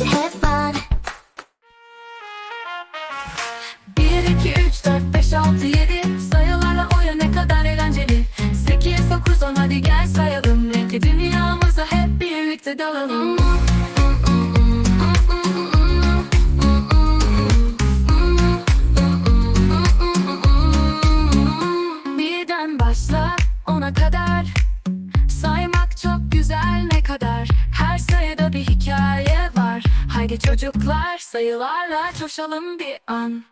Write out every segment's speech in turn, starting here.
should have fun. 1, 2, 3, 4, 5, 6, 7 Sayılarla oyun ne kadar eğlenceli. 8, 9, 10 hadi gel sayalım. Renkli dünyamıza hep birlikte dalalım Haydi çocuklar sayılarla coşalım bir an?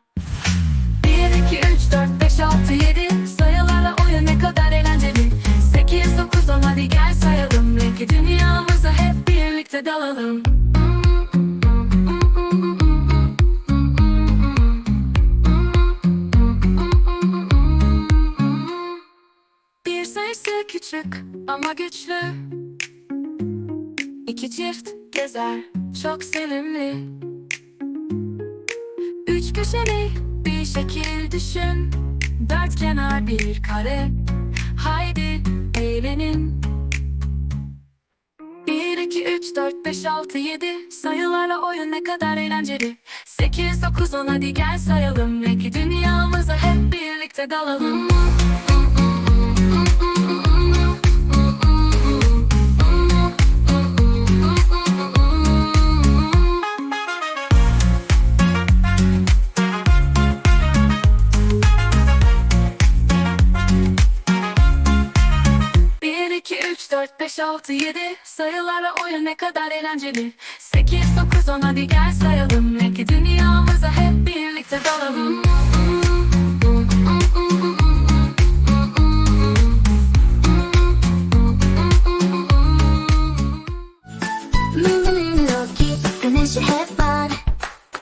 1, 2, 3, 4, 5, 6, 7 Sayılarla oyun ne kadar eğlenceli. 8, 9, 10 hadi gel sayalım. Renkli dünyamıza hep birlikte dalalım. Bir sayısı küçük ama güçlü İki çift gezer çok sevimli. Üç köşeli bir şekil düşün. Dört kenar bir kare Haydi eğlenin. Bir, iki, üç, dört, beş, altı, yedi. Sayılarla oyun ne kadar eğlenceli. Sekiz, dokuz, on hadi gel sayalım. Renkli dünyamıza hep birlikte dalalım 4, 5, 6, 7 Sayılara oyun ne kadar eğlenceli. 8, 9, 10 hadi gel sayalım. Belki dünyamıza hep birlikte dalalım. Mmm, güneşi hep